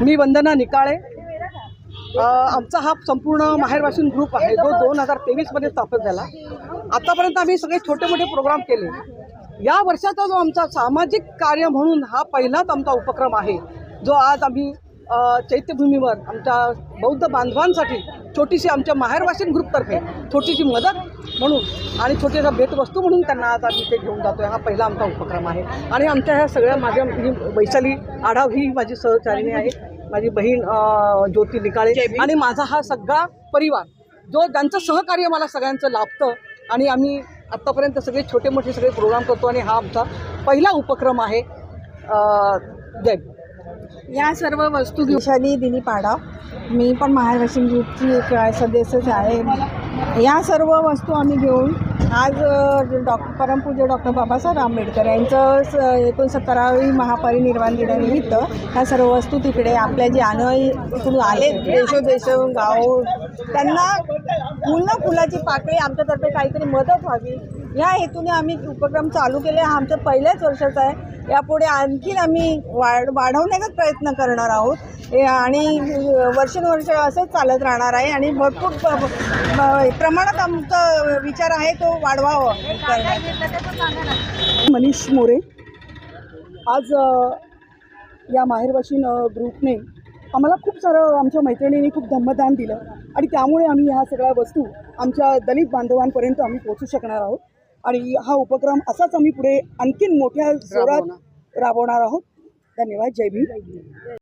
मी वंदना निकाळे. आमचा हा संपूर्ण माहेरवासीन ग्रुप आहे जो दोन हजार तेवीसमध्ये स्थापन झाला. आतापर्यंत आम्ही सगळे छोटे मोठे प्रोग्राम केले. या वर्षाचा जो आमचा सामाजिक कार्य म्हणून हा पहिलाच आमचा उपक्रम आहे जो आज आम्ही चैत्यभूमीवर आमच्या बौद्ध बांधवांसाठी छोटीशी आमच्या माहेरवासीन ग्रुपतर्फे छोटीशी मदत म्हणून आणि छोटीसा भेटवस्तू म्हणून त्यांना आज आम्ही ते घेऊन जातो हा पहिला आमचा उपक्रम आहे. आणि आमच्या ह्या सगळ्या माझ्या वैशाली आढाव ही माझी सहचारिणी आहे. माझी बहीण ज्योती निकाळे आणि माझा हा सगळा परिवार जो ज्यांचं सहकार्य मला सगळ्यांचं लाभतं आणि आम्ही आत्तापर्यंत सगळे छोटे मोठे सगळे प्रोग्राम करतो आणि हा आमचा पहिला उपक्रम आहे. जय या सर्व वस्तू दिवसानी दिनी पाडा. मी पण महाराष्ट्र ग्रुपची एक सदस्यच आहे. या सर्व वस्तू आम्ही घेऊन आज डॉक्टर परमपूज्य डॉक्टर बाबासाहेब आंबेडकर यांचं स एकोणसत्तरावी महापरिनिर्वाण दिनानिमित्त ह्या सर्व वस्तू तिकडे आपल्या जे अनुयायी इकडून आले देशोदेशून गाव त्यांना पूर्ण फुलाची पाकळी आमच्यातर्फे काहीतरी मदत व्हावी. या हेतूने आम्ही उपक्रम चालू केले. हा आमचं पहिल्याच वर्षाचा आहे. यापुढे आणखीन आम्ही वाढ वाढवण्याचा प्रयत्न करणार आहोत. आणि वर्षानुवर्ष असंच चालत राहणार आहे आणि भरपूर प्रमाणात आमचा विचार आहे तो वाढवावा. मनीष मोरे आज या माहेरवाशीन ग्रुपने आम्हाला खूप सारं आमच्या मैत्रिणींनी खूप धम्मदान दिलं आणि त्यामुळे आम्ही ह्या सगळ्या वस्तू आमच्या दलित बांधवांपर्यंत आम्ही पोहोचू शकणार आहोत. आणि हा उपक्रम असाच आम्ही पुढे आणखीन मोठ्या जोरात राबवणार. आहोत. धन्यवाद. जय भीम.